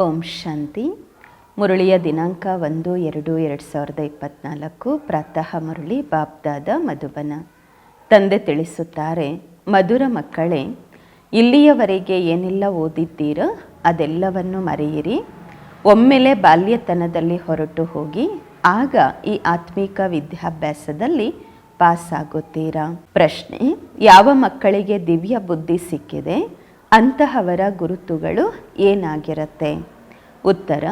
ಓಂ ಶಾಂತಿ. ಮುರಳಿಯ ದಿನಾಂಕ ಒಂದು, ಎರಡು ಎರಡು ಸಾವಿರದ ಇಪ್ಪತ್ನಾಲ್ಕು. ಪ್ರಾತಃ ಮುರಳಿ ಬಾಬ್ದಾದ ಮಧುಬನ. ತಂದೆ ತಿಳಿಸುತ್ತಾರೆ, ಮಧುರ ಮಕ್ಕಳೇ, ಇಲ್ಲಿಯವರೆಗೆ ಏನೆಲ್ಲ ಓದಿದ್ದೀರೋ? ಅದೆಲ್ಲವನ್ನು ಮರೆಯಿರಿ. ಒಮ್ಮೆಲೆ ಬಾಲ್ಯತನದಲ್ಲಿ ಹೊರಟು ಹೋಗಿ, ಆಗ ಈ ಆತ್ಮಿಕ ವಿದ್ಯಾಭ್ಯಾಸದಲ್ಲಿ ಪಾಸ್ ಆಗುತ್ತೀರಾ ಪ್ರಶ್ನೆ, ಯಾವ ಮಕ್ಕಳಿಗೆ ದಿವ್ಯ ಬುದ್ಧಿ ಸಿಕ್ಕಿದೆ? ಅಂತಹವರ ಗುರುತುಗಳು ಏನಾಗಿರುತ್ತೆ? ಉತ್ತರ,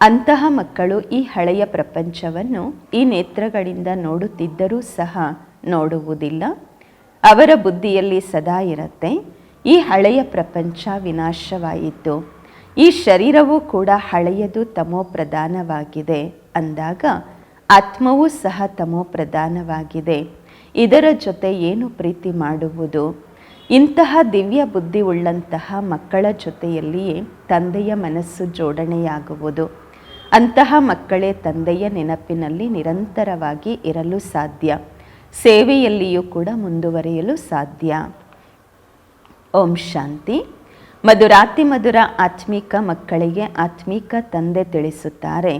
ಅಂತಹ ಮಕ್ಕಳು ಈ ಹಳೆಯ ಪ್ರಪಂಚವನ್ನು ಈ ನೇತ್ರಗಳಿಂದ ನೋಡುತ್ತಿದ್ದರೂ ಸಹ ನೋಡುವುದಿಲ್ಲ. ಅವರ ಬುದ್ಧಿಯಲ್ಲಿ ಸದಾ ಇರುತ್ತೆ, ಈ ಹಳೆಯ ಪ್ರಪಂಚ ವಿನಾಶವಾಯಿತು. ಈ ಶರೀರವೂ ಕೂಡ ಹಳೆಯದು ತಮೋ ಪ್ರಧಾನವಾಗಿದೆ ಅಂದಾಗ ಆತ್ಮವೂ ಸಹ ತಮೋ ಪ್ರಧಾನವಾಗಿದೆ. ಇದರ ಜೊತೆ ಏನು ಪ್ರೀತಿ ಮಾಡುವುದು? ಇಂತಹ ದಿವ್ಯ ಬುದ್ಧಿ ಉಳ್ಳಂತಹ ಮಕ್ಕಳ ಜೊತೆಯಲ್ಲಿಯೇ ತಂದೆಯ ಮನಸ್ಸು ಜೋಡಣೆಯಾಗುವುದು. ಅಂತಹ ಮಕ್ಕಳೇ ತಂದೆಯ ನೆನಪಿನಲ್ಲಿ ನಿರಂತರವಾಗಿ ಇರಲು ಸಾಧ್ಯ. ಸೇವೆಯಲ್ಲಿಯೂ ಕೂಡ ಮುಂದುವರಿಯಲು ಸಾಧ್ಯ. ಓಂ ಶಾಂತಿ. ಮಧುರಾತಿ ಮಧುರ ಆತ್ಮಿಕ ಮಕ್ಕಳಿಗೆ ಆತ್ಮೀಕ ತಂದೆ ತಿಳಿಸುತ್ತಾರೆ.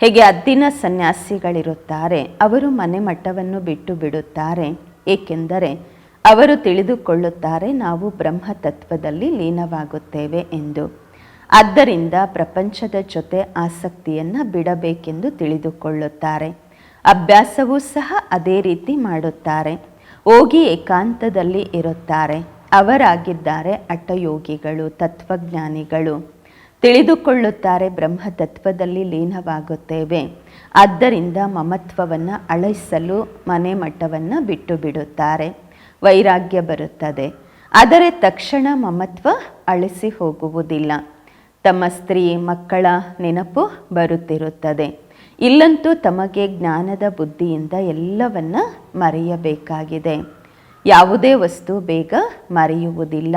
ಹೇಗೆ ಅದ್ದಿನ ಸನ್ಯಾಸಿಗಳಿರುತ್ತಾರೆ, ಅವರು ಮನೆ ಮಠವನ್ನು ಬಿಟ್ಟು ಬಿಡುತ್ತಾರೆ. ಏಕೆಂದರೆ ಅವರು ತಿಳಿದುಕೊಳ್ಳುತ್ತಾರೆ, ನಾವು ಬ್ರಹ್ಮ ತತ್ವದಲ್ಲಿ ಲೀನವಾಗುತ್ತೇವೆ ಎಂದು. ಆದ್ದರಿಂದ ಪ್ರಪಂಚದ ಜೊತೆ ಆಸಕ್ತಿಯನ್ನು ಬಿಡಬೇಕೆಂದು ತಿಳಿದುಕೊಳ್ಳುತ್ತಾರೆ. ಅಭ್ಯಾಸವೂ ಸಹ ಅದೇ ರೀತಿ ಮಾಡುತ್ತಾರೆ. ಹೋಗಿ ಏಕಾಂತದಲ್ಲಿ ಇರುತ್ತಾರೆ. ಅವರಾಗಿದ್ದಾರೆ ಅಟಯೋಗಿಗಳು, ತತ್ವಜ್ಞಾನಿಗಳು. ತಿಳಿದುಕೊಳ್ಳುತ್ತಾರೆ ಬ್ರಹ್ಮ ತತ್ವದಲ್ಲಿ ಲೀನವಾಗುತ್ತೇವೆ. ಆದ್ದರಿಂದ ಮಮತ್ವವನ್ನು ಅಳಿಸಲು ಮನೆ ಮಠವನ್ನು ಬಿಟ್ಟು ಬಿಡುತ್ತಾರೆ ವೈರಾಗ್ಯ ಬರುತ್ತದೆ. ಆದರೆ ತಕ್ಷಣ ಮಮತ್ವ ಅಳಿಸಿ ಹೋಗುವುದಿಲ್ಲ. ತಮ್ಮ ಸ್ತ್ರೀ ಮಕ್ಕಳ ನೆನಪು ಬರುತ್ತಿರುತ್ತದೆ. ಇಲ್ಲಂತೂ ತಮಗೆ ಜ್ಞಾನದ ಬುದ್ಧಿಯಿಂದ ಎಲ್ಲವನ್ನ ಮರೆಯಬೇಕಾಗಿದೆ. ಯಾವುದೇ ವಸ್ತು ಬೇಗ ಮರೆಯುವುದಿಲ್ಲ.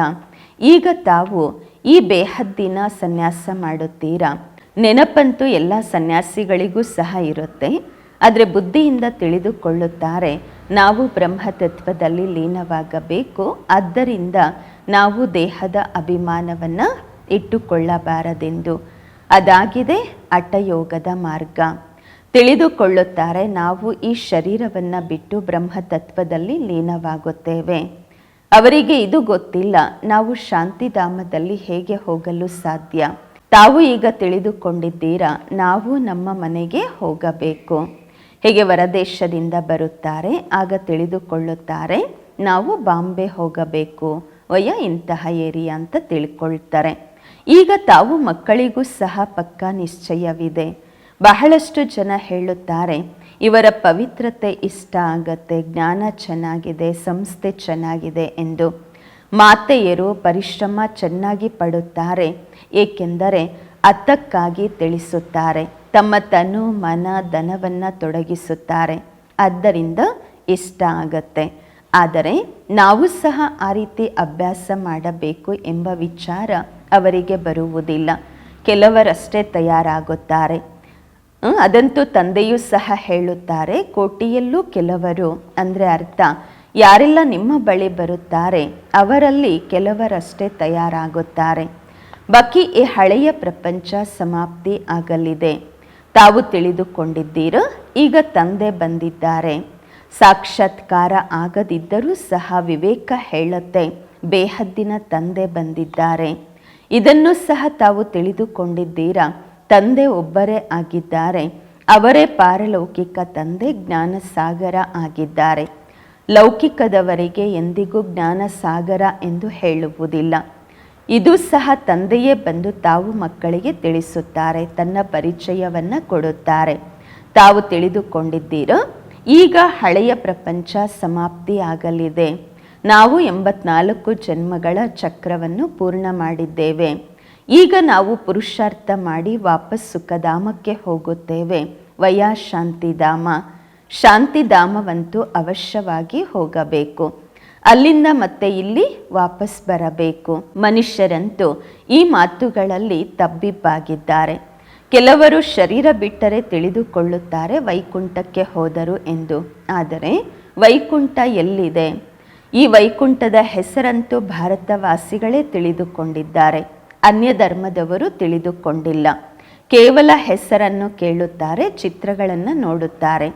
ಈಗ ತಾವು ಈ ಬೇಹದ್ದಿನ ಸನ್ಯಾಸ ಮಾಡುತ್ತೀರಾ? ನೆನಪಂತೂ ಎಲ್ಲ ಸನ್ಯಾಸಿಗಳಿಗೂ ಸಹ ಇರುತ್ತೆ. ಆದರೆ ಬುದ್ಧಿಯಿಂದ ತಿಳಿದುಕೊಳ್ಳುತ್ತಾರೆ, ನಾವು ಬ್ರಹ್ಮತತ್ವದಲ್ಲಿ ಲೀನವಾಗಬೇಕು. ಆದ್ದರಿಂದ ನಾವು ದೇಹದ ಅಭಿಮಾನವನ್ನು ಇಟ್ಟುಕೊಳ್ಳಬಾರದೆಂದು. ಅದಾಗಿದೆ ಅಟಯೋಗದ ಮಾರ್ಗ. ತಿಳಿದುಕೊಳ್ಳುತ್ತಾರೆ, ನಾವು ಈ ಶರೀರವನ್ನು ಬಿಟ್ಟು ಬ್ರಹ್ಮತತ್ವದಲ್ಲಿ ಲೀನವಾಗುತ್ತೇವೆ. ಅವರಿಗೆ ಇದು ಗೊತ್ತಿಲ್ಲ, ನಾವು ಶಾಂತಿಧಾಮದಲ್ಲಿ ಹೇಗೆ ಹೋಗಲು ಸಾಧ್ಯ? ತಾವು ಈಗ ತಿಳಿದುಕೊಂಡಿದ್ದೀರಾ, ನಾವು ನಮ್ಮ ಮನೆಗೆ ಹೋಗಬೇಕು. ಹೇಗೆ ಹೊರದೇಶದಿಂದ ಬರುತ್ತಾರೆ, ಆಗ ತಿಳಿದುಕೊಳ್ಳುತ್ತಾರೆ, ನಾವು ಬಾಂಬೆ ಹೋಗಬೇಕು, ವಯ ಇಂತಹ ಏರಿಯಾ ಅಂತ ತಿಳ್ಕೊಳ್ತಾರೆ. ಈಗ ತಾವು ಮಕ್ಕಳಿಗೂ ಸಹ ಪಕ್ಕ ನಿಶ್ಚಯವಿದೆ. ಬಹಳಷ್ಟು ಜನ ಹೇಳುತ್ತಾರೆ, ಇವರ ಪವಿತ್ರತೆ ಇಷ್ಟ ಆಗತ್ತೆ, ಜ್ಞಾನ ಚೆನ್ನಾಗಿದೆ, ಸಂಸ್ಥೆ ಚೆನ್ನಾಗಿದೆ ಎಂದು. ಮಾತೆಯರು ಪರಿಶ್ರಮ ಚೆನ್ನಾಗಿ ಪಡುತ್ತಾರೆ, ಏಕೆಂದರೆ ಅತ್ತಕ್ಕಾಗಿ ತಿಳಿಸುತ್ತಾರೆ. ತಮ್ಮ ತನು ಮನ ಧನವನ್ನು ತೊಡಗಿಸುತ್ತಾರೆ. ಆದ್ದರಿಂದ ಇಷ್ಟ ಆಗತ್ತೆ ಆದರೆ ನಾವು ಸಹ ಆ ರೀತಿ ಅಭ್ಯಾಸ ಮಾಡಬೇಕು ಎಂಬ ವಿಚಾರ ಅವರಿಗೆ ಬರುವುದಿಲ್ಲ. ಕೆಲವರಷ್ಟೇ ತಯಾರಾಗುತ್ತಾರೆ. ಅದಂತೂ ತಂದೆಯೂ ಸಹ ಹೇಳುತ್ತಾರೆ. ಕೋಟಿಯಲ್ಲೂ ಕೆಲವರು, ಅಂದರೆ ಅರ್ಥ, ಯಾರೆಲ್ಲ ನಿಮ್ಮ ಬಳಿ ಬರುತ್ತಾರೆ, ಅವರಲ್ಲಿ ಕೆಲವರಷ್ಟೇ ತಯಾರಾಗುತ್ತಾರೆ. ಬಾಕಿ ಈ ಹಳೆಯ ಪ್ರಪಂಚ ಸಮಾಪ್ತಿ ಆಗಲಿದೆ. ತಾವು ತಿಳಿದುಕೊಂಡಿದ್ದೀರ. ಈಗ ತಂದೆ ಬಂದಿದ್ದಾರೆ. ಸಾಕ್ಷಾತ್ಕಾರ ಆಗದಿದ್ದರೂ ಸಹ ವಿವೇಕ ಹೇಳುತ್ತೆ. ಬೇಹದ್ದಿನ ತಂದೆ ಬಂದಿದ್ದಾರೆ. ಇದನ್ನು ಸಹ ತಾವು ತಿಳಿದುಕೊಂಡಿದ್ದೀರಾ? ತಂದೆ ಒಬ್ಬರೇ ಆಗಿದ್ದಾರೆ. ಅವರೇ ಪಾರಲೌಕಿಕ ತಂದೆ ಜ್ಞಾನ ಸಾಗರ ಆಗಿದ್ದಾರೆ. ಲೌಕಿಕದವರಿಗೆ ಎಂದಿಗೂ ಜ್ಞಾನ ಸಾಗರ ಎಂದು ಹೇಳುವುದಿಲ್ಲ. ಇದು ಸಹ ತಂದೆಯೇ ಬಂದು ತಾವು ಮಕ್ಕಳಿಗೆ ತಿಳಿಸುತ್ತಾರೆ, ತನ್ನ ಪರಿಚಯವನ್ನು ಕೊಡುತ್ತಾರೆ. ತಾವು ತಿಳಿದುಕೊಂಡಿದ್ದೀರೋ, ಈಗ ಹಳೆಯ ಪ್ರಪಂಚ ಸಮಾಪ್ತಿಯಾಗಲಿದೆ ನಾವು ಎಂಬತ್ನಾಲ್ಕು ಜನ್ಮಗಳ ಚಕ್ರವನ್ನು ಪೂರ್ಣ ಮಾಡಿದ್ದೇವೆ. ಈಗ ನಾವು ಪುರುಷಾರ್ಥ ಮಾಡಿ ವಾಪಸ್ ಸುಖಧಾಮಕ್ಕೆ ಹೋಗುತ್ತೇವೆ. ವಯಾ ಶಾಂತಿಧಾಮ. ಶಾಂತಿಧಾಮವಂತೂ ಅವಶ್ಯವಾಗಿ ಹೋಗಬೇಕು. ಅಲ್ಲಿಂದ ಮತ್ತೆ ಇಲ್ಲಿ ವಾಪಸ್ ಬರಬೇಕು. ಮನುಷ್ಯರಂತೂ ಈ ಮಾತುಗಳಲ್ಲಿ ತಬ್ಬಿಬ್ಬಾಗಿದ್ದಾರೆ. ಕೆಲವರು ಶರೀರ ಬಿಟ್ಟರೆ ತಿಳಿದುಕೊಳ್ಳುತ್ತಾರೆ, ವೈಕುಂಠಕ್ಕೆ ಹೋದರು ಎಂದು. ಆದರೆ ವೈಕುಂಠ ಎಲ್ಲಿದೆ? ಈ ವೈಕುಂಠದ ಹೆಸರಂತೂ ಭಾರತವಾಸಿಗಳೇ ತಿಳಿದುಕೊಂಡಿದ್ದಾರೆ. ಅನ್ಯ ಧರ್ಮದವರು ತಿಳಿದುಕೊಂಡಿಲ್ಲ. ಕೇವಲ ಹೆಸರನ್ನು ಕೇಳುತ್ತಾರೆ, ಚಿತ್ರಗಳನ್ನು ನೋಡುತ್ತಾರೆ.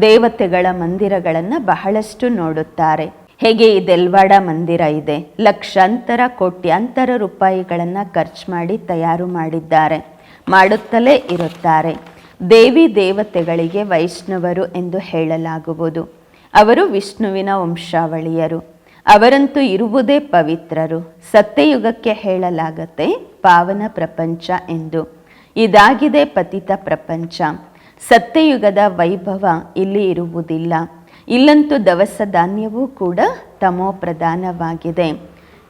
ದೇವತೆಗಳ ಮಂದಿರಗಳನ್ನು ಬಹಳಷ್ಟು ನೋಡುತ್ತಾರೆ. ಹೇಗೆ ಈ ದೆಲ್ವಾಡ ಮಂದಿರ ಇದೆ? ಲಕ್ಷಾಂತರ, ಕೋಟ್ಯಾಂತರ ರೂಪಾಯಿಗಳನ್ನು ಖರ್ಚು ಮಾಡಿ ತಯಾರು ಮಾಡಿದ್ದಾರೆ, ಮಾಡುತ್ತಲೇ ಇರುತ್ತಾರೆ. ದೇವಿ ದೇವತೆಗಳಿಗೆ ವೈಷ್ಣವರು ಎಂದು ಹೇಳಲಾಗುವುದು. ಅವರು ವಿಷ್ಣುವಿನ ವಂಶಾವಳಿಯರು. ಅವರಂತೂ ಇರುವುದೇ ಪವಿತ್ರರು. ಸತ್ಯಯುಗಕ್ಕೆ ಹೇಳಲಾಗತ್ತೆ ಪಾವನ ಪ್ರಪಂಚ ಎಂದು. ಇದಾಗಿದೆ ಪತಿತ ಪ್ರಪಂಚ. ಸತ್ಯಯುಗದ ವೈಭವ ಇಲ್ಲಿ ಇರುವುದಿಲ್ಲ. ಇಲ್ಲಂತೂ ದವಸ ಧಾನ್ಯವೂ ಕೂಡ ತಮೋ ಪ್ರಧಾನವಾಗಿದೆ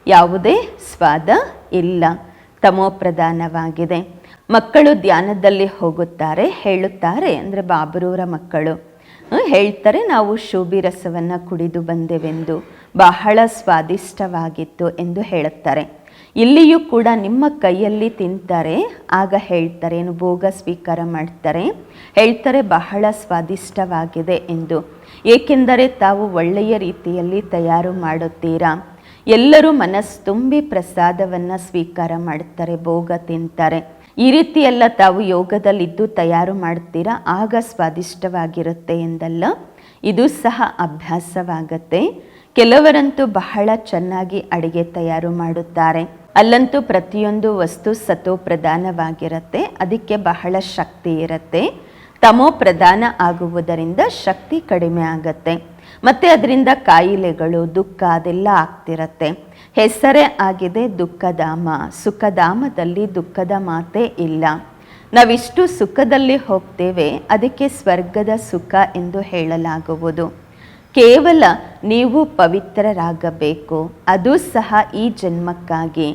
ಯಾವುದೇ ಸ್ವಾದ ಇಲ್ಲ. ತಮೋ ಪ್ರಧಾನವಾಗಿದೆ ಮಕ್ಕಳು ಧ್ಯಾನದಲ್ಲಿ ಹೋಗುತ್ತಾರೆ, ಹೇಳುತ್ತಾರೆ ಅಂದರೆ ಬಾಬರೂರ ಮಕ್ಕಳು. ಹೇಳ್ತಾರೆ ನಾವು ಶೋಭಿ ರಸವನ್ನು ಕುಡಿದು ಬಂದೆವೆಂದು. ಬಹಳ ಸ್ವಾದಿಷ್ಟವಾಗಿತ್ತು ಎಂದು ಹೇಳುತ್ತಾರೆ. ಇಲ್ಲಿಯೂ ಕೂಡ ನಿಮ್ಮ ಕೈಯಲ್ಲಿ ತಿಂತಾರೆ, ಆಗ ಹೇಳ್ತಾರೆ, ಏನು ಭೋಗ ಸ್ವೀಕಾರ ಮಾಡ್ತಾರೆ. ಹೇಳ್ತಾರೆ ಬಹಳ ಸ್ವಾದಿಷ್ಟವಾಗಿದೆ ಎಂದು. ಏಕೆಂದರೆ ತಾವು ಒಳ್ಳೆಯ ರೀತಿಯಲ್ಲಿ ತಯಾರು ಮಾಡುತ್ತೀರಾ? ಎಲ್ಲರೂ ಮನಸ್ಸು ತುಂಬಿ ಪ್ರಸಾದವನ್ನು ಸ್ವೀಕಾರ ಮಾಡ್ತಾರೆ ಭೋಗ ತಿಂತಾರೆ. ಈ ರೀತಿ ಎಲ್ಲ ತಾವು ಯೋಗದಲ್ಲಿದ್ದು ತಯಾರು ಮಾಡ್ತೀರಾ ಆಗ ಸ್ವಾದಿಷ್ಟವಾಗಿರುತ್ತೆ ಎಂದಲ್ಲ? ಇದು ಸಹ ಅಭ್ಯಾಸವಾಗತ್ತೆ. ಕೆಲವರಂತೂ ಬಹಳ ಚೆನ್ನಾಗಿ ಅಡಿಗೆ ತಯಾರು ಮಾಡುತ್ತಾರೆ. ಅಲ್ಲಂತೂ ಪ್ರತಿಯೊಂದು ವಸ್ತು ಸತೋ ಪ್ರಧಾನವಾಗಿರುತ್ತೆ ಅದಕ್ಕೆ ಬಹಳ ಶಕ್ತಿ ಇರುತ್ತೆ. ತಮೋ ಪ್ರಧಾನ ಆಗುವುದರಿಂದ ಶಕ್ತಿ ಕಡಿಮೆ ಆಗತ್ತೆ. ಮತ್ತು ಅದರಿಂದ ಕಾಯಿಲೆಗಳು, ದುಃಖ ಅದೆಲ್ಲ ಆಗ್ತಿರತ್ತೆ. ಹೆಸರೇ ಆಗಿದೆ ದುಃಖಧಾಮ. ಸುಖಧಾಮದಲ್ಲಿ ದುಃಖದ ಮಾತೇ ಇಲ್ಲ. ನಾವಿಷ್ಟು ಸುಖದಲ್ಲಿ ಹೋಗ್ತೇವೆ, ಅದಕ್ಕೆ ಸ್ವರ್ಗದ ಸುಖ ಎಂದು ಹೇಳಲಾಗುವುದು. ಕೇವಲ ನೀವು ಪವಿತ್ರರಾಗಬೇಕು, ಅದು ಸಹ ಈ ಜನ್ಮಕ್ಕಾಗಿ.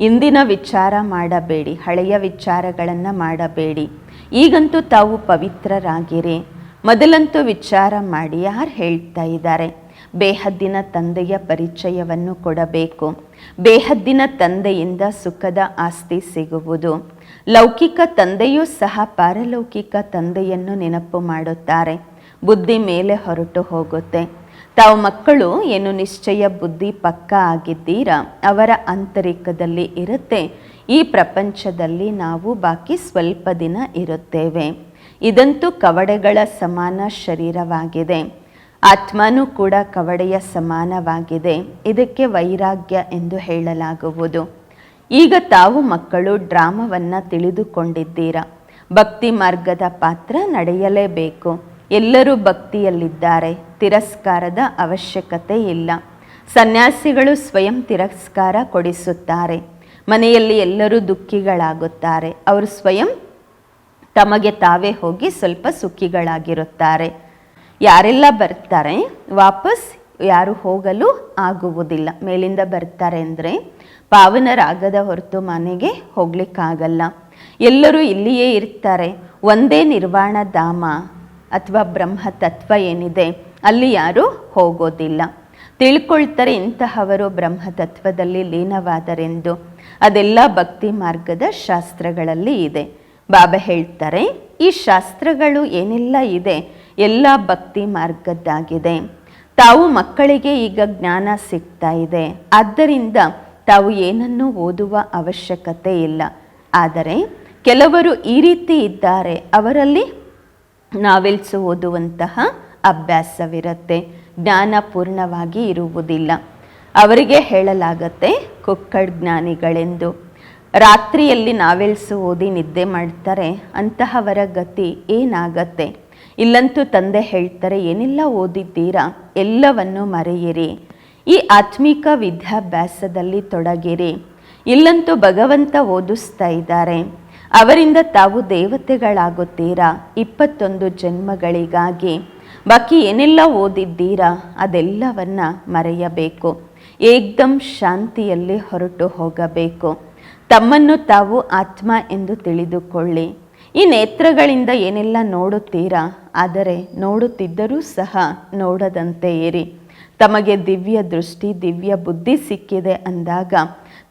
ಇಂದಿನ ವಿಚಾರ ಮಾಡಬೇಡಿ, ಹಳೆಯ ವಿಚಾರಗಳನ್ನು ಮಾಡಬೇಡಿ. ಈಗಂತೂ ತಾವು ಪವಿತ್ರರಾಗಿರಿ. ಮೊದಲಂತೂ ವಿಚಾರ ಮಾಡಿ ಯಾರು ಹೇಳ್ತಾ ಇದ್ದಾರೆ? ಬೇಹದ್ದಿನ ತಂದೆಯ ಪರಿಚಯವನ್ನು ಕೊಡಬೇಕು. ಬೇಹದ್ದಿನ ತಂದೆಯಿಂದ ಸುಖದ ಆಸ್ತಿ ಸಿಗುವುದು. ಲೌಕಿಕ ತಂದೆಯೂ ಸಹ ಪಾರಲೌಕಿಕ ತಂದೆಯನ್ನು ನೆನಪು ಮಾಡುತ್ತಾರೆ. ಬುದ್ಧಿ ಮೇಲೆ ಹೊರಟು ಹೋಗುತ್ತೆ. ತಾವು ಮಕ್ಕಳು, ಏನು ನಿಶ್ಚಯ ಬುದ್ಧಿ ಪಕ್ಕ ಆಗಿದ್ದೀರಾ? ಅವರ ಆಂತರಿಕದಲ್ಲಿ ಇರುತ್ತೆ. ಈ ಪ್ರಪಂಚದಲ್ಲಿ ನಾವು ಬಾಕಿ ಸ್ವಲ್ಪ ದಿನ ಇರುತ್ತೇವೆ. ಇದಂತೂ ಕವಡೆಗಳ ಸಮಾನ ಶರೀರವಾಗಿದೆ. ಆತ್ಮನೂ ಕೂಡ ಕವಡೆಯ ಸಮಾನವಾಗಿದೆ. ಇದಕ್ಕೆ ವೈರಾಗ್ಯ ಎಂದು ಹೇಳಲಾಗುವುದು. ಈಗ ತಾವು ಮಕ್ಕಳು ಡ್ರಾಮವನ್ನು ತಿಳಿದುಕೊಂಡಿದ್ದೀರಾ? ಭಕ್ತಿ ಮಾರ್ಗದ ಪಾತ್ರ ನಡೆಯಲೇಬೇಕು. ಎಲ್ಲರೂ ಭಕ್ತಿಯಲ್ಲಿದ್ದಾರೆ. ತಿರಸ್ಕಾರದ ಅವಶ್ಯಕತೆ ಇಲ್ಲ. ಸನ್ಯಾಸಿಗಳು ಸ್ವಯಂ ತಿರಸ್ಕಾರ ಕೊಡಿಸುತ್ತಾರೆ. ಮನೆಯಲ್ಲಿ ಎಲ್ಲರೂ ದುಃಖಿಗಳಾಗುತ್ತಾರೆ. ಅವರು ಸ್ವಯಂ ತಮಗೆ ತಾವೇ ಹೋಗಿ ಸ್ವಲ್ಪ ಸುಖಿಗಳಾಗಿರುತ್ತಾರೆ. ಯಾರೆಲ್ಲ ಬರ್ತಾರೆ, ವಾಪಸ್ ಯಾರು ಹೋಗಲು ಆಗುವುದಿಲ್ಲ. ಮೇಲಿಂದ ಬರ್ತಾರೆ ಅಂದರೆ ಪಾವನರಾಗದ ಹೊರತು ಮನೆಗೆ ಹೋಗ್ಲಿಕ್ಕಾಗಲ್ಲ. ಎಲ್ಲರೂ ಇಲ್ಲಿಯೇ ಇರ್ತಾರೆ. ಒಂದೇ ನಿರ್ವಾಣ ಧಾಮ ಅಥವಾ ಬ್ರಹ್ಮ ತತ್ವ ಏನಿದೆ, ಅಲ್ಲಿ ಯಾರೂ ಹೋಗೋದಿಲ್ಲ. ತಿಳ್ಕೊಳ್ತಾರೆ ಇಂತಹವರು ಬ್ರಹ್ಮತತ್ವದಲ್ಲಿ ಲೀನವಾದರೆಂದು. ಅದೆಲ್ಲ ಭಕ್ತಿ ಮಾರ್ಗದ ಶಾಸ್ತ್ರಗಳಲ್ಲಿ ಇದೆ. ಬಾಬಾ ಹೇಳ್ತಾರೆ, ಈ ಶಾಸ್ತ್ರಗಳು ಏನೆಲ್ಲ ಇದೆ? ಎಲ್ಲ ಭಕ್ತಿ ಮಾರ್ಗದ್ದಾಗಿದೆ. ತಾವು ಮಕ್ಕಳಿಗೆ ಈಗ ಜ್ಞಾನ ಸಿಗ್ತಾ ಇದೆ. ಆದ್ದರಿಂದ ತಾವು ಏನನ್ನು ಓದುವ ಅವಶ್ಯಕತೆ ಇಲ್ಲ. ಆದರೆ ಕೆಲವರು ಈ ರೀತಿ ಇದ್ದಾರೆ, ಅವರಲ್ಲಿ ನಾವೆಲ್ಸ್ ಓದುವಂತಹ ಅಭ್ಯಾಸವಿರುತ್ತೆ. ಜ್ಞಾನ ಪೂರ್ಣವಾಗಿ ಇರುವುದಿಲ್ಲ. ಅವರಿಗೆ ಹೇಳಲಾಗತ್ತೆ ಕುಕ್ಕಡ್ ಜ್ಞಾನಿಗಳೆಂದು. ರಾತ್ರಿಯಲ್ಲಿ ನಾವೆಲ್ಸು ಓದಿ ನಿದ್ದೆ ಮಾಡ್ತಾರೆ, ಅಂತಹವರ ಗತಿ ಏನಾಗತ್ತೆ? ಇಲ್ಲಂತೂ ತಂದೆ ಹೇಳ್ತಾರೆ, ಏನೆಲ್ಲ ಓದಿದ್ದೀರಾ? ಎಲ್ಲವನ್ನು ಮರೆಯಿರಿ. ಈ ಆತ್ಮಿಕ ವಿದ್ಯಾಭ್ಯಾಸದಲ್ಲಿ ತೊಡಗಿರಿ. ಇಲ್ಲಂತೂ ಭಗವಂತ ಓದಿಸ್ತಾ ಇದ್ದಾರೆ. ಅವರಿಂದ ತಾವು ದೇವತೆಗಳಾಗುತ್ತೀರಾ? ಇಪ್ಪತ್ತೊಂದು ಜನ್ಮಗಳಿಗಾಗಿ. ಬಾಕಿ ಏನೆಲ್ಲ ಓದಿದ್ದೀರಾ? ಅದೆಲ್ಲವನ್ನು ಮರೆಯಬೇಕು. ಏಕ್ದಮ್ ಶಾಂತಿಯಲ್ಲಿ ಹೊರಟು ಹೋಗಬೇಕು. ತಮ್ಮನ್ನು ತಾವು ಆತ್ಮ ಎಂದು ತಿಳಿದುಕೊಳ್ಳಿ. ಈ ನೇತ್ರಗಳಿಂದ ಏನೆಲ್ಲ ನೋಡುತ್ತೀರಾ? ಆದರೆ ನೋಡುತ್ತಿದ್ದರೂ ಸಹ ನೋಡದಂತೆ ಏರಿ ತಮಗೆ ದಿವ್ಯ ದೃಷ್ಟಿ, ದಿವ್ಯ ಬುದ್ಧಿ ಸಿಕ್ಕಿದೆ ಅಂದಾಗ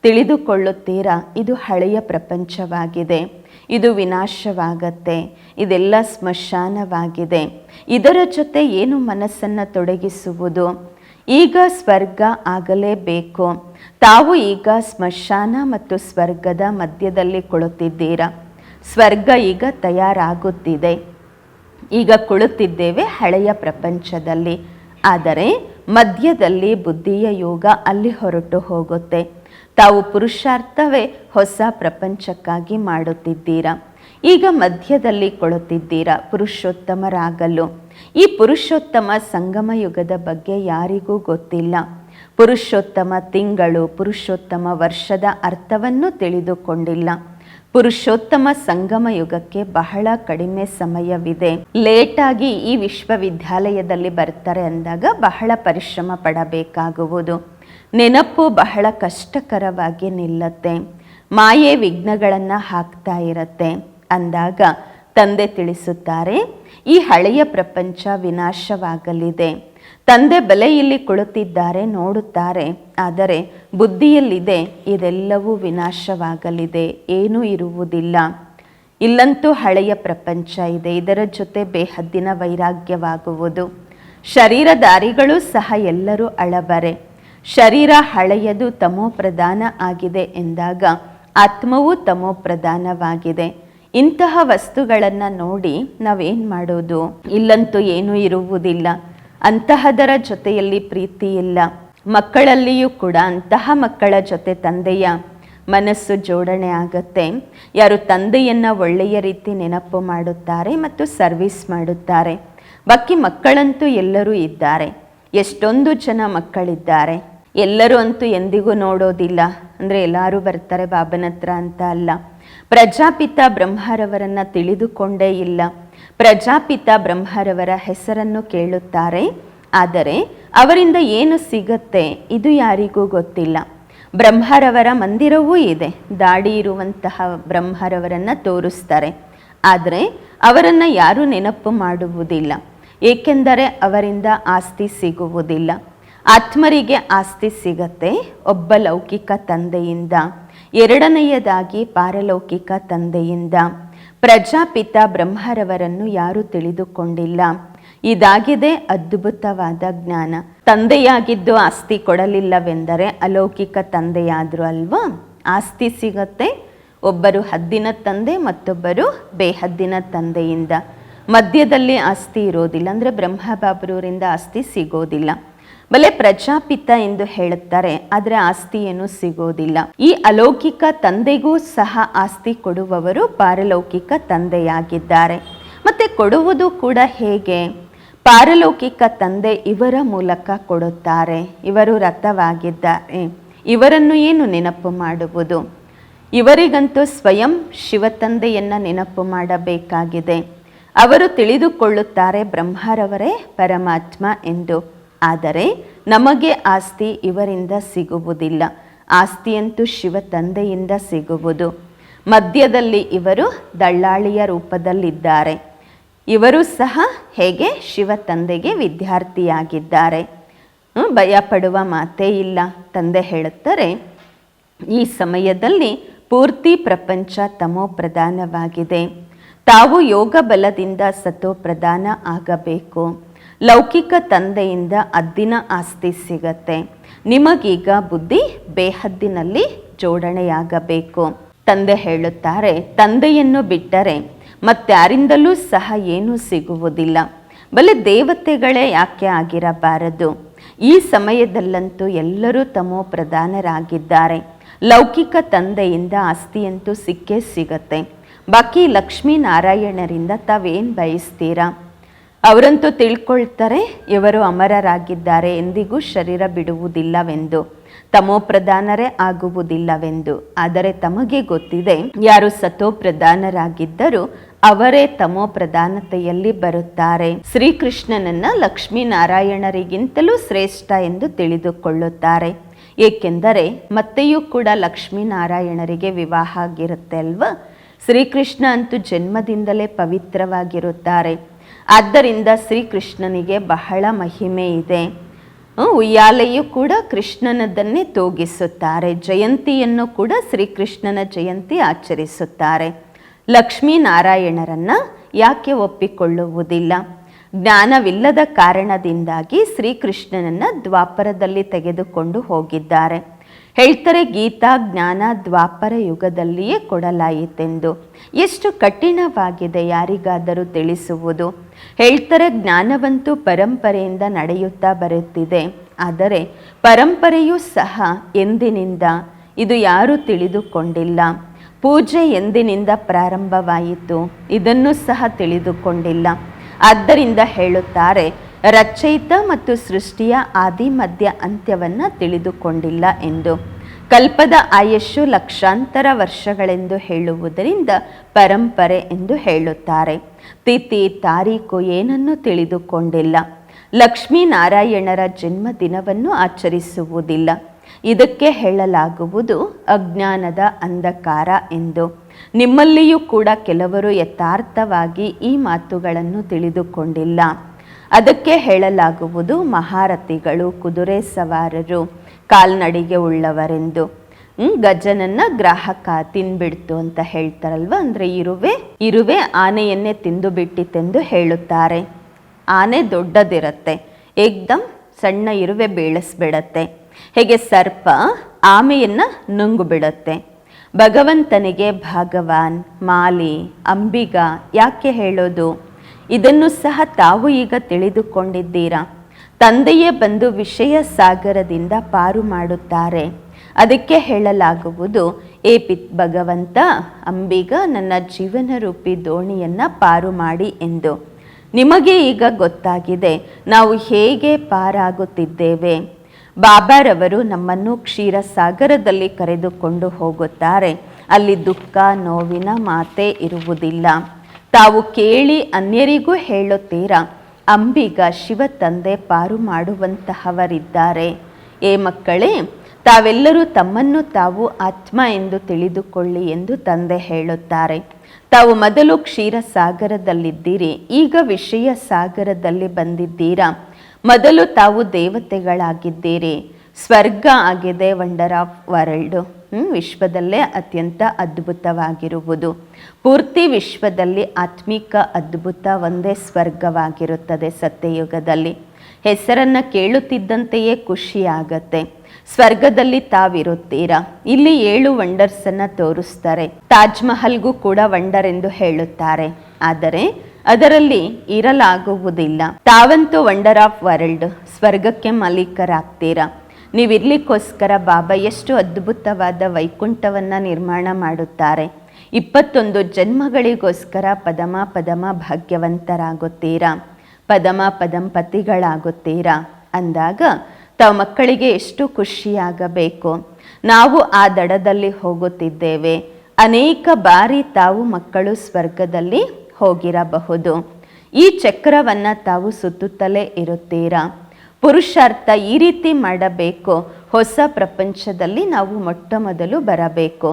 ತಿಳಿದುಕೊಳ್ಳುತ್ತೀರಾ? ಇದು ಹಳೆಯ ಪ್ರಪಂಚವಾಗಿದೆ. ಇದು ವಿನಾಶವಾಗತ್ತೆ. ಇದೆಲ್ಲ ಸ್ಮಶಾನವಾಗಿದೆ. ಇದರ ಜೊತೆ ಏನು ಮನಸ್ಸನ್ನು ತೊಡಗಿಸುವುದು? ಈಗ ಸ್ವರ್ಗ ಆಗಲೇಬೇಕು. ತಾವು ಈಗ ಸ್ಮಶಾನ ಮತ್ತು ಸ್ವರ್ಗದ ಮಧ್ಯದಲ್ಲಿ ಕುಳಿತಿದ್ದೀರಾ. ಸ್ವರ್ಗ ಈಗ ತಯಾರಾಗುತ್ತಿದೆ. ಈಗ ಕುಳಿತಿದ್ದೇವೆ ಹಳೆಯ ಪ್ರಪಂಚದಲ್ಲಿ. ಆದರೆ ಮಧ್ಯದಲ್ಲಿ ಬುದ್ಧಿಯ ಯೋಗ ಅಲ್ಲಿ ಹೊರಟು ಹೋಗುತ್ತೆ. ತಾವು ಪುರುಷಾರ್ಥವೇ ಹೊಸ ಪ್ರಪಂಚಕ್ಕಾಗಿ ಮಾಡುತ್ತಿದ್ದೀರಾ. ಈಗ ಮಧ್ಯದಲ್ಲಿ ಕೊಳುತ್ತಿದ್ದೀರಾ ಪುರುಷೋತ್ತಮರಾಗಲು. ಈ ಪುರುಷೋತ್ತಮ ಸಂಗಮ ಯುಗದ ಬಗ್ಗೆ ಯಾರಿಗೂ ಗೊತ್ತಿಲ್ಲ. ಪುರುಷೋತ್ತಮ ತಿಂಗಳು, ಪುರುಷೋತ್ತಮ ವರ್ಷದ ಅರ್ಥವನ್ನು ತಿಳಿದುಕೊಂಡಿಲ್ಲ. ಪುರುಷೋತ್ತಮ ಸಂಗಮ ಯುಗಕ್ಕೆ ಬಹಳ ಕಡಿಮೆ ಸಮಯವಿದೆ. ಲೇಟಾಗಿ ಈ ವಿಶ್ವವಿದ್ಯಾಲಯದಲ್ಲಿ ಬರ್ತಾರೆ ಅಂದಾಗ ಬಹಳ ಪರಿಶ್ರಮ ಪಡಬೇಕಾಗುವುದು. ನೆನಪು ಬಹಳ ಕಷ್ಟಕರವಾಗಿ ನಿಲ್ಲತ್ತೆ. ಮಾಯೆ ವಿಘ್ನಗಳನ್ನು ಹಾಕ್ತಾ ಇರತ್ತೆ. ಅಂದಾಗ ತಂದೆ ತಿಳಿಸುತ್ತಾರೆ, ಈ ಹಳೆಯ ಪ್ರಪಂಚ ವಿನಾಶವಾಗಲಿದೆ. ತಂದೆ ಬಲೆಯಲ್ಲಿ ಕುಳಿತಿದ್ದಾರೆ, ನೋಡುತ್ತಾರೆ. ಆದರೆ ಬುದ್ಧಿಯಲ್ಲಿದೆ, ಇದೆಲ್ಲವೂ ವಿನಾಶವಾಗಲಿದೆ, ಏನೂ ಇರುವುದಿಲ್ಲ. ಇಲ್ಲಂತೂ ಹಳೆಯ ಪ್ರಪಂಚ ಇದೆ, ಇದರ ಜೊತೆ ಬೇಹದ್ದಿನ ವೈರಾಗ್ಯವಾಗುವುದು. ಶರೀರಧಾರಿಗಳು ಸಹ ಎಲ್ಲರೂ ಅಳಬರೆ ಶರೀರ ಹಳೆಯದು ತಮೋ ಪ್ರಧಾನ ಆಗಿದೆ ಎಂದಾಗ ಆತ್ಮವೂ ತಮೋ ಪ್ರಧಾನವಾಗಿದೆ ಇಂತಹ ವಸ್ತುಗಳನ್ನು ನೋಡಿ ನಾವೇನು ಮಾಡೋದು? ಇಲ್ಲಂತೂ ಏನೂ ಇರುವುದಿಲ್ಲ. ಅಂತಹದರ ಜೊತೆಯಲ್ಲಿ ಪ್ರೀತಿ ಇಲ್ಲ. ಮಕ್ಕಳಲ್ಲಿಯೂ ಕೂಡ ಅಂತಹ ಮಕ್ಕಳ ಜೊತೆ ತಂದೆಯ ಮನಸ್ಸು ಜೋಡಣೆ ಆಗುತ್ತೆ. ಯಾರು ತಂದೆಯನ್ನು ಒಳ್ಳೆಯ ರೀತಿ ನೆನಪು ಮಾಡುತ್ತಾರೆ ಮತ್ತು ಸರ್ವಿಸ್ ಮಾಡುತ್ತಾರೆ. ಬಾಕಿ ಮಕ್ಕಳಂತೂ ಎಲ್ಲರೂ ಇದ್ದಾರೆ. ಎಷ್ಟೊಂದು ಜನ ಮಕ್ಕಳಿದ್ದಾರೆ. ಎಲ್ಲರೂ ಅಂತೂ ಎಂದಿಗೂ ನೋಡೋದಿಲ್ಲ. ಅಂದರೆ ಎಲ್ಲರೂ ಬರ್ತಾರೆ, ಬಾಬನ ಹತ್ರ ಅಂತ ಅಲ್ಲ. ಪ್ರಜಾಪಿತ ಬ್ರಹ್ಮರವರನ್ನು ತಿಳಿದುಕೊಂಡೇ ಇಲ್ಲ. ಪ್ರಜಾಪಿತ ಬ್ರಹ್ಮರವರ ಹೆಸರನ್ನು ಕೇಳುತ್ತಾರೆ. ಆದರೆ ಅವರಿಂದ ಏನು ಸಿಗತ್ತೆ ಇದು ಯಾರಿಗೂ ಗೊತ್ತಿಲ್ಲ. ಬ್ರಹ್ಮರವರ ಮಂದಿರವೂ ಇದೆ. ದಾಡಿ ಇರುವಂತಹ ಬ್ರಹ್ಮರವರನ್ನು ತೋರಿಸ್ತಾರೆ. ಆದರೆ ಅವರನ್ನು ಯಾರೂ ನೆನಪು ಮಾಡುವುದಿಲ್ಲ. ಏಕೆಂದರೆ ಅವರಿಂದ ಆಸ್ತಿ ಸಿಗುವುದಿಲ್ಲ. ಆತ್ಮರಿಗೆ ಆಸ್ತಿ ಸಿಗತ್ತೆ. ಒಬ್ಬ ಲೌಕಿಕ ತಂದೆಯಿಂದ. ಎರಡನೆಯದಾಗಿ ಪಾರಲೌಕಿಕ ತಂದೆಯಿಂದ. ಪ್ರಜಾಪಿತ ಬ್ರಹ್ಮರವರನ್ನು ಯಾರೂ ತಿಳಿದುಕೊಂಡಿಲ್ಲ. ಇದಾಗಿದೆ ಅದ್ಭುತವಾದ ಜ್ಞಾನ. ತಂದೆಯಾಗಿದ್ದು ಆಸ್ತಿ ಕೊಡಲಿಲ್ಲವೆಂದರೆ ಅಲೌಕಿಕ ತಂದೆಯಾದರೂ ಅಲ್ವಾ? ಆಸ್ತಿ ಸಿಗತ್ತೆ. ಒಬ್ಬರು ಹದ್ದಿನ ತಂದೆ, ಮತ್ತೊಬ್ಬರು ಬೇಹದ್ದಿನ ತಂದೆಯಿಂದ. ಮಧ್ಯದಲ್ಲಿ ಆಸ್ತಿ ಇರೋದಿಲ್ಲ. ಅಂದರೆ ಬ್ರಹ್ಮಬಾಬ್ರೂರಿಂದ ಆಸ್ತಿ ಸಿಗೋದಿಲ್ಲ. ಬಲೆ ಪ್ರಜಾಪಿತ ಎಂದು ಹೇಳುತ್ತಾರೆ, ಆದರೆ ಆಸ್ತಿ ಏನು ಸಿಗೋದಿಲ್ಲ ಈ ಅಲೌಕಿಕ ತಂದೆಗೂ ಸಹ ಆಸ್ತಿ ಕೊಡುವವರು ಪಾರಲೌಕಿಕ ತಂದೆಯಾಗಿದ್ದಾರೆ. ಮತ್ತೆ ಕೊಡುವುದು ಕೂಡ ಹೇಗೆ? ಪಾರಲೌಕಿಕ ತಂದೆ ಇವರ ಮೂಲಕ ಕೊಡುತ್ತಾರೆ, ಇವರು ರಥವಾಗಿದ್ದಾರೆ, ಇವರನ್ನು ಏನು ನೆನಪು ಮಾಡುವುದು? ಇವರಿಗಂತೂ ಸ್ವಯಂ ಶಿವತಂದೆಯನ್ನು ನೆನಪು ಮಾಡಬೇಕಾಗಿದೆ. ಅವರು ತಿಳಿದುಕೊಳ್ಳುತ್ತಾರೆ ಬ್ರಹ್ಮರವರೇ ಪರಮಾತ್ಮ ಎಂದು. ಆದರೆ ನಮಗೆ ಆಸ್ತಿ ಇವರಿಂದ ಸಿಗುವುದಿಲ್ಲ. ಆಸ್ತಿಯಂತೂ ಶಿವ ತಂದೆಯಿಂದ ಸಿಗುವುದು. ಮಧ್ಯದಲ್ಲಿ ಇವರು ದಳ್ಳಾಳಿಯ ರೂಪದಲ್ಲಿದ್ದಾರೆ. ಇವರು ಸಹ ಹೇಗೆ ಶಿವ ತಂದೆಗೆ ವಿದ್ಯಾರ್ಥಿಯಾಗಿದ್ದಾರೆ? ಭಯಪಡುವ ಭಯ ಪಡುವ ಮಾತೇ ಇಲ್ಲ. ತಂದೆ ಹೇಳುತ್ತಾರೆ, ಈ ಸಮಯದಲ್ಲಿ ಪೂರ್ತಿ ಪ್ರಪಂಚ ತಮೋ ಪ್ರಧಾನವಾಗಿದೆ ತಾವು ಯೋಗ ಬಲದಿಂದ ಸತೋ ಪ್ರಧಾನ ಆಗಬೇಕು. ಲೌಕಿಕ ತಂದೆಯಿಂದ ಅದ್ದಿನ ಆಸ್ತಿ ಸಿಗತ್ತೆ. ನಿಮಗೀಗ ಬುದ್ಧಿ ಬೇಹದ್ದಿನಲ್ಲಿ ಜೋಡಣೆಯಾಗಬೇಕು. ತಂದೆ ಹೇಳುತ್ತಾರೆ, ತಂದೆಯನ್ನು ಬಿಟ್ಟರೆ ಮತ್ತಾರಿಂದಲೂ ಸಹ ಏನೂ ಸಿಗುವುದಿಲ್ಲ. ಬಲೆ ದೇವತೆಗಳೇ ಯಾಕೆ ಆಗಿರಬಾರದು? ಈ ಸಮಯದಲ್ಲಂತೂ ಎಲ್ಲರೂ ತಮೋ ಪ್ರಧಾನರಾಗಿದ್ದಾರೆ. ಲೌಕಿಕ ತಂದೆಯಿಂದ ಆಸ್ತಿಯಂತೂ ಸಿಕ್ಕೇ ಸಿಗತ್ತೆ. ಬಾಕಿ ಲಕ್ಷ್ಮೀನಾರಾಯಣರಿಂದ ತಾವೇನು ಬಯಸ್ತೀರಾ? ಅವರಂತೂ ತಿಳ್ಕೊಳ್ತಾರೆ, ಇವರು ಅಮರರಾಗಿದ್ದಾರೆ, ಎಂದಿಗೂ ಶರೀರ ಬಿಡುವುದಿಲ್ಲವೆಂದು, ತಮೋ ಪ್ರಧಾನರೇ ಆಗುವುದಿಲ್ಲವೆಂದು. ಆದರೆ ತಮಗೆ ಗೊತ್ತಿದೆ, ಯಾರು ಸತೋ ಪ್ರಧಾನರಾಗಿದ್ದರೂ ಅವರೇ ತಮೋ ಪ್ರಧಾನತೆಯಲ್ಲಿ ಬರುತ್ತಾರೆ. ಶ್ರೀಕೃಷ್ಣನನ್ನ ಲಕ್ಷ್ಮೀನಾರಾಯಣರಿಗಿಂತಲೂ ಶ್ರೇಷ್ಠ ಎಂದು ತಿಳಿದುಕೊಳ್ಳುತ್ತಾರೆ. ಏಕೆಂದರೆ ಮತ್ತೆಯೂ ಕೂಡ ಲಕ್ಷ್ಮೀನಾರಾಯಣರಿಗೆ ವಿವಾಹ ಆಗಿರುತ್ತೆ ಅಲ್ವಾ ಶ್ರೀಕೃಷ್ಣ ಅಂತೂ ಜನ್ಮದಿಂದಲೇ ಪವಿತ್ರವಾಗಿರುತ್ತಾರೆ. ಆದ್ದರಿಂದ ಶ್ರೀಕೃಷ್ಣನಿಗೆ ಬಹಳ ಮಹಿಮೆ ಇದೆ. ಉಯ್ಯಾಲೆಯು ಕೂಡ ಕೃಷ್ಣನದನ್ನೇ ತೂಗಿಸುತ್ತಾರೆ. ಜಯಂತಿಯನ್ನು ಕೂಡ ಶ್ರೀಕೃಷ್ಣನ ಜಯಂತಿ ಆಚರಿಸುತ್ತಾರೆ. ಲಕ್ಷ್ಮೀನಾರಾಯಣರನ್ನು ಯಾಕೆ ಒಪ್ಪಿಕೊಳ್ಳುವುದಿಲ್ಲ? ಜ್ಞಾನವಿಲ್ಲದ ಕಾರಣದಿಂದಾಗಿ ಶ್ರೀಕೃಷ್ಣನನ್ನು ದ್ವಾಪರದಲ್ಲಿ ತೆಗೆದುಕೊಂಡು ಹೋಗಿದ್ದಾರೆ. ಹೇಳ್ತಾರೆ, ಗೀತಾ ಜ್ಞಾನ ದ್ವಾಪರ ಯುಗದಲ್ಲಿಯೇ ಕೊಡಲಾಯಿತೆಂದು. ಎಷ್ಟು ಕಠಿಣವಾಗಿದೆ ಯಾರಿಗಾದರೂ ತಿಳಿಸುವುದು? ಹೇಳ್ತಾರೆ, ಜ್ಞಾನವಂತೂ ಪರಂಪರೆಯಿಂದ ನಡೆಯುತ್ತಾ ಬರುತ್ತಿದೆ. ಆದರೆ ಪರಂಪರೆಯೂ ಸಹ ಎಂದಿನಿಂದ, ಇದು ಯಾರೂ ತಿಳಿದುಕೊಂಡಿಲ್ಲ. ಪೂಜೆ ಎಂದಿನಿಂದ ಪ್ರಾರಂಭವಾಯಿತು, ಇದನ್ನು ಸಹ ತಿಳಿದುಕೊಂಡಿಲ್ಲ. ಆದ್ದರಿಂದ ಹೇಳುತ್ತಾರೆ, ರಚಯಿತ ಮತ್ತು ಸೃಷ್ಟಿಯ ಆದಿ ಮಧ್ಯ ಅಂತ್ಯವನ್ನು ತಿಳಿದುಕೊಂಡಿಲ್ಲ ಎಂದು. ಕಲ್ಪದ ಆಯಸ್ಸು ಲಕ್ಷಾಂತರ ವರ್ಷಗಳೆಂದು ಹೇಳುವುದರಿಂದ ಪರಂಪರೆ ಎಂದು ಹೇಳುತ್ತಾರೆ. ತಿಥಿ, ತಾರೀಕು ಏನನ್ನೂ ತಿಳಿದುಕೊಂಡಿಲ್ಲ. ಲಕ್ಷ್ಮೀನಾರಾಯಣರ ಜನ್ಮದಿನವನ್ನು ಆಚರಿಸುವುದಿಲ್ಲ. ಇದಕ್ಕೆ ಹೇಳಲಾಗುವುದು ಅಜ್ಞಾನದ ಅಂಧಕಾರ ಎಂದು. ನಿಮ್ಮಲ್ಲಿಯೂ ಕೂಡ ಕೆಲವರು ಯಥಾರ್ಥವಾಗಿ ಈ ಮಾತುಗಳನ್ನು ತಿಳಿದುಕೊಂಡಿಲ್ಲ. ಅದಕ್ಕೆ ಹೇಳಲಾಗುವುದು ಮಹಾರಥಿಗಳು, ಕುದುರೆ ಸವಾರರು, ಕಾಲ್ನಡಿಗೆ ಉಳ್ಳವರೆಂದು. ಗಜನನ್ನ ಗ್ರಾಹಕ ತಿನ್ಬಿಡ್ತು ಅಂತ ಹೇಳ್ತಾರಲ್ವ? ಅಂದರೆ ಇರುವೆ ಇರುವೆ ಆನೆಯನ್ನೇ ತಿಂದು ಬಿಟ್ಟಿತೆಂದು ಹೇಳುತ್ತಾರೆ. ಆನೆ ದೊಡ್ಡದಿರುತ್ತೆ ಏಕ್ದಮ್ ಸಣ್ಣ ಇರುವೆ ಬೀಳಿಸ್ಬಿಡತ್ತೆ. ಹೇಗೆ ಸರ್ಪ ಆಮೆಯನ್ನ ನುಂಗು ಬಿಡತ್ತೆ ಭಗವಂತನಿಗೆ ಭಗವಾನ್, ಮಾಲಿ, ಅಂಬಿಗ ಯಾಕೆ ಹೇಳೋದು? ಇದನ್ನು ಸಹ ತಾವು ಈಗ ತಿಳಿದುಕೊಂಡಿದ್ದೀರಾ? ತಂದೆಯೇ ಬಂದು ವಿಷಯ ಸಾಗರದಿಂದ ಪಾರು ಮಾಡುತ್ತಾರೆ. ಅದಕ್ಕೆ ಹೇಳಲಾಗುವುದು, ಏ ಪಿತ್ ಭಗವಂತ, ಅಂಬಿಗ, ನನ್ನ ಜೀವನ ರೂಪಿ ದೋಣಿಯನ್ನು ಪಾರು ಮಾಡಿ ಎಂದು. ನಿಮಗೆ ಈಗ ಗೊತ್ತಾಗಿದೆ, ನಾವು ಹೇಗೆ ಪಾರಾಗುತ್ತಿದ್ದೇವೆ. ಬಾಬಾರವರು ನಮ್ಮನ್ನು ಕ್ಷೀರಸಾಗರದಲ್ಲಿ ಕರೆದುಕೊಂಡು ಹೋಗುತ್ತಾರೆ. ಅಲ್ಲಿ ದುಃಖ, ನೋವಿನ ಮಾತೆ ಇರುವುದಿಲ್ಲ. ತಾವು ಕೇಳಿ ಅನ್ಯರಿಗೂ ಹೇಳುತ್ತೀರಾ, ಅಂಬಿಗ ಶಿವ ತಂದೆ ಪಾರು ಮಾಡುವಂತಹವರಿದ್ದಾರೆ. ಏ ಮಕ್ಕಳೇ ತಾವೆಲ್ಲರೂ ತಮ್ಮನ್ನು ತಾವು ಆತ್ಮ ಎಂದು ತಿಳಿದುಕೊಳ್ಳಿ ಎಂದು ತಂದೆ ಹೇಳುತ್ತಾರೆ. ತಾವು ಮೊದಲು ಕ್ಷೀರಸಾಗರದಲ್ಲಿದ್ದೀರಿ, ಈಗ ವಿಷಯ ಸಾಗರದಲ್ಲಿ ಬಂದಿದ್ದೀರಾ? ಮೊದಲು ತಾವು ದೇವತೆಗಳಾಗಿದ್ದೀರಿ. ಸ್ವರ್ಗ ಆಗಿದೆ ವಂಡರ್ ಆಫ್ ವರ್ಲ್ಡ್. ವಿಶ್ವದಲ್ಲೇ ಅತ್ಯಂತ ಅದ್ಭುತವಾಗಿರುವುದು. ಪೂರ್ತಿ ವಿಶ್ವದಲ್ಲಿ ಆತ್ಮಿಕ ಅದ್ಭುತ ಒಂದೇ ಸ್ವರ್ಗವಾಗಿರುತ್ತದೆ ಸತ್ಯಯುಗದಲ್ಲಿ. ಹೆಸರನ್ನು ಕೇಳುತ್ತಿದ್ದಂತೆಯೇ ಖುಷಿಯಾಗತ್ತೆ. ಸ್ವರ್ಗದಲ್ಲಿ ತಾವಿರುತ್ತೀರಾ? ಇಲ್ಲಿ ಏಳು ವಂಡರ್ಸ್ ಅನ್ನ ತೋರಿಸ್ತಾರೆ. ತಾಜ್ ಮಹಲ್ಗೂ ಕೂಡ ವಂಡರ್ ಎಂದು ಹೇಳುತ್ತಾರೆ. ಆದರೆ ಅದರಲ್ಲಿ ಇರಲಾಗುವುದಿಲ್ಲ. ತಾವಂತೂ ವಂಡರ್ ಆಫ್ ವರ್ಲ್ಡ್, ಸ್ವರ್ಗಕ್ಕೆ ಮಾಲೀಕರಾಗ್ತೀರಾ? ನೀವಿರ್ಲಿಕ್ಕೋಸ್ಕರ ಬಾಬಾ ಎಷ್ಟು ಅದ್ಭುತವಾದ ವೈಕುಂಠವನ್ನ ನಿರ್ಮಾಣ ಮಾಡುತ್ತಾರೆ. ಇಪ್ಪತ್ತೊಂದು ಜನ್ಮಗಳಿಗೋಸ್ಕರ ಪದಮ ಪದಮ ಭಾಗ್ಯವಂತರಾಗುತ್ತೀರಾ? ಪದಮ ಪತಿಗಳಾಗುತ್ತೀರಾ? ಅಂದಾಗ ತಾವು ಮಕ್ಕಳಿಗೆ ಎಷ್ಟು ಖುಷಿಯಾಗಬೇಕು? ನಾವು ಆ ದಡದಲ್ಲಿ ಹೋಗುತ್ತಿದ್ದೇವೆ. ಅನೇಕ ಬಾರಿ ತಾವು ಮಕ್ಕಳು ಸ್ವರ್ಗದಲ್ಲಿ ಹೋಗಿರಬಹುದು. ಈ ಚಕ್ರವನ್ನು ತಾವು ಸುತ್ತುತ್ತಲೇ ಇರುತ್ತೀರಾ? ಪುರುಷಾರ್ಥ ಈ ರೀತಿ ಮಾಡಬೇಕು. ಹೊಸ ಪ್ರಪಂಚದಲ್ಲಿ ನಾವು ಮೊಟ್ಟ ಮೊದಲು ಬರಬೇಕು.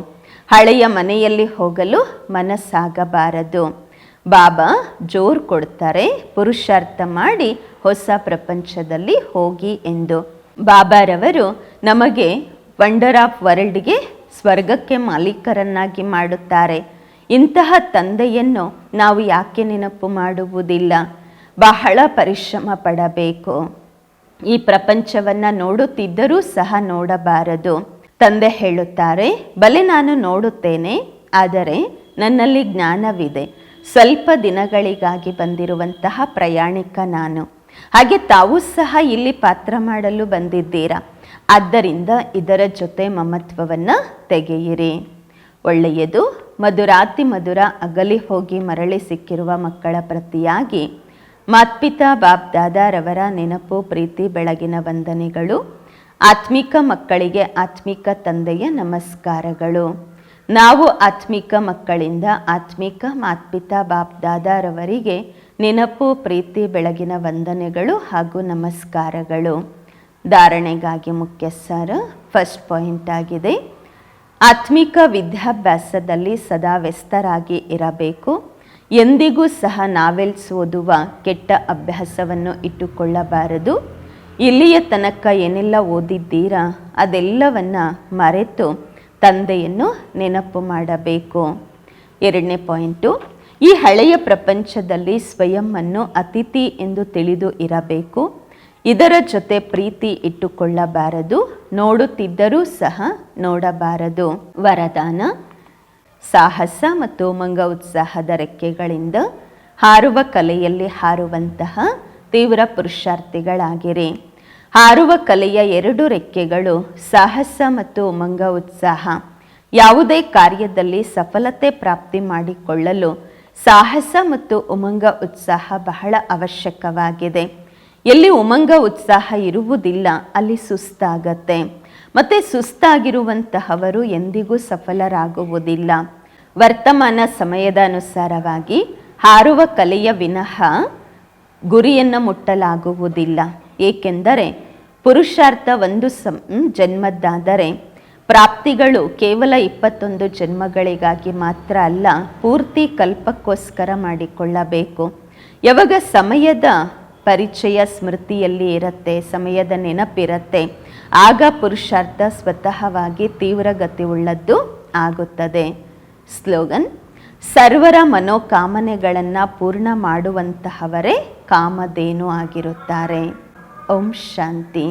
ಹಳೆಯ ಮನೆಯಲ್ಲಿ ಹೋಗಲು ಮನಸ್ಸಾಗಬಾರದು. ಬಾಬಾ ಜೋರು ಕೊಡ್ತಾರೆ, ಪುರುಷಾರ್ಥ ಮಾಡಿ ಹೊಸ ಪ್ರಪಂಚದಲ್ಲಿ ಹೋಗಿ ಎಂದು. ಬಾಬಾರವರು ನಮಗೆ ವಂಡರ್ ಆಫ್ ವರ್ಲ್ಡ್ಗೆ ಸ್ವರ್ಗಕ್ಕೆ ಮಾಲೀಕರನ್ನಾಗಿ ಮಾಡುತ್ತಾರೆ. ಇಂತಹ ತಂದೆಯನ್ನು ನಾವು ಯಾಕೆ ನೆನಪು ಮಾಡುವುದಿಲ್ಲ? ಬಹಳ ಪರಿಶ್ರಮ ಪಡಬೇಕು. ಈ ಪ್ರಪಂಚವನ್ನ ನೋಡುತ್ತಿದ್ದರೂ ಸಹ ನೋಡಬಾರದು. ತಂದೆ ಹೇಳುತ್ತಾರೆ, ಬಲೆ ನಾನು ನೋಡುತ್ತೇನೆ, ಆದರೆ ನನ್ನಲ್ಲಿ ಜ್ಞಾನವಿದೆ. ಸ್ವಲ್ಪ ದಿನಗಳಿಗಾಗಿ ಬಂದಿರುವಂತಹ ಪ್ರಯಾಣಿಕ ನಾನು. ಹಾಗೆ ತಾವು ಸಹ ಇಲ್ಲಿ ಪಾತ್ರ ಮಾಡಲು ಬಂದಿದ್ದೀರಾ? ಆದ್ದರಿಂದ ಇದರ ಜೊತೆ ಮಮತ್ವವನ್ನು ತೆಗೆಯಿರಿ. ಒಳ್ಳೆಯದು, ಮಧುರಾತಿ ಮಧುರ ಅಗಲಿ ಹೋಗಿ ಮರಳಿ ಸಿಕ್ಕಿರುವ ಮಕ್ಕಳ ಪ್ರತಿಯಾಗಿ ಮಾತ್ಪಿತಾ ಬಾಪ್ ದಾದಾರವರ ನೆನಪು, ಪ್ರೀತಿ, ಬೆಳಗಿನ ವಂದನೆಗಳು, ಆತ್ಮಿಕ ಮಕ್ಕಳಿಗೆ ಆತ್ಮಿಕ ತಂದೆಯ ನಮಸ್ಕಾರಗಳು. ನಾವು ಆತ್ಮಿಕ ಮಕ್ಕಳಿಂದ ಆತ್ಮಿಕ ಮಾತ್ಪಿತಾ ಬಾಪ್ ದಾದಾರವರಿಗೆ ನೆನಪು, ಪ್ರೀತಿ, ಬೆಳಗಿನ ವಂದನೆಗಳು ಹಾಗೂ ನಮಸ್ಕಾರಗಳು. ಧಾರಣೆಗಾಗಿ ಮುಖ್ಯ ಸಾರ ಫಸ್ಟ್ ಪಾಯಿಂಟ್ ಆಗಿದೆ. ಆತ್ಮಿಕ ವಿದ್ಯಾಭ್ಯಾಸದಲ್ಲಿ ಸದಾ ವ್ಯಸ್ತರಾಗಿ ಇರಬೇಕು. ಎಂದಿಗೂ ಸಹ ನಾವೆಲ್ಸ್ ಓದುವ ಕೆಟ್ಟ ಅಭ್ಯಾಸವನ್ನು ಇಟ್ಟುಕೊಳ್ಳಬಾರದು. ಇಲ್ಲಿಯ ತನಕ ಏನೆಲ್ಲ ಓದಿದ್ದೀರಾ ಅದೆಲ್ಲವನ್ನು ಮರೆತು ತಂದೆಯನ್ನು ನೆನಪು ಮಾಡಬೇಕು. ಎರಡನೇ ಪಾಯಿಂಟು ಈ ಹಳೆಯ ಪ್ರಪಂಚದಲ್ಲಿ ಸ್ವಯಂವನ್ನು ಅತಿಥಿ ಎಂದು ತಿಳಿದು ಇರಬೇಕು. ಇದರ ಜೊತೆ ಪ್ರೀತಿ ಇಟ್ಟುಕೊಳ್ಳಬಾರದು. ನೋಡುತ್ತಿದ್ದರೂ ಸಹ ನೋಡಬಾರದು. ವರದಾನ, ಸಾಹಸ ಮತ್ತು ಮಂಗ ಉತ್ಸಾಹದ ರೆಕ್ಕೆಗಳಿಂದ ಹಾರುವ ಕಲೆಯಲ್ಲಿ ಹಾರುವಂತಹ ತೀವ್ರ ಪುರುಷಾರ್ಥಿಗಳಾಗಿರಿ. ಹಾರುವ ಕಲೆಯ ಎರಡು ರೆಕ್ಕೆಗಳು ಸಾಹಸ ಮತ್ತು ಮಂಗ ಉತ್ಸಾಹ. ಯಾವುದೇ ಕಾರ್ಯದಲ್ಲಿ ಸಫಲತೆ ಪ್ರಾಪ್ತಿ ಮಾಡಿಕೊಳ್ಳಲು ಸಾಹಸ ಮತ್ತು ಉಮಂಗ ಉತ್ಸಾಹ ಬಹಳ ಅವಶ್ಯಕವಾಗಿದೆ. ಎಲ್ಲಿ ಉಮಂಗ ಉತ್ಸಾಹ ಇರುವುದಿಲ್ಲ, ಅಲ್ಲಿ ಸುಸ್ತಾಗತ್ತೆ. ಮತ್ತೆ ಸುಸ್ತಾಗಿರುವಂತಹವರು ಎಂದಿಗೂ ಸಫಲರಾಗುವುದಿಲ್ಲ. ವರ್ತಮಾನ ಸಮಯದ ಅನುಸಾರವಾಗಿ ಹಾರುವ ಕಲೆಯ ವಿನಃ ಗುರಿಯನ್ನು ಮುಟ್ಟಲಾಗುವುದಿಲ್ಲ. ಏಕೆಂದರೆ ಪುರುಷಾರ್ಥ ಒಂದು ಸಂ ಜನ್ಮದ್ದಾದರೆ ಪ್ರಾಪ್ತಿಗಳು ಕೇವಲ ಇಪ್ಪತ್ತೊಂದು ಜನ್ಮಗಳಿಗಾಗಿ ಮಾತ್ರ ಅಲ್ಲ, ಪೂರ್ತಿ ಕಲ್ಪಕ್ಕೋಸ್ಕರ ಮಾಡಿಕೊಳ್ಳಬೇಕು. ಯಾವಾಗ ಸಮಯದ ಪರಿಚಯ ಸ್ಮೃತಿಯಲ್ಲಿ ಇರುತ್ತೆ, ಸಮಯದ ನೆನಪಿರುತ್ತೆ, ಆಗ ಪುರುಷಾರ್ಥ ಸ್ವತಃವಾಗಿ ತೀವ್ರಗತಿ ಉಳ್ಳದ್ದು ಆಗುತ್ತದೆ. ಸ್ಲೋಗನ್, ಸರ್ವರ ಮನೋಕಾಮನೆಗಳನ್ನು ಪೂರ್ಣ ಮಾಡುವಂತಹವರೇ ಕಾಮಧೇನು ಆಗಿರುತ್ತಾರೆ. ಓಂ ಶಾಂತಿ.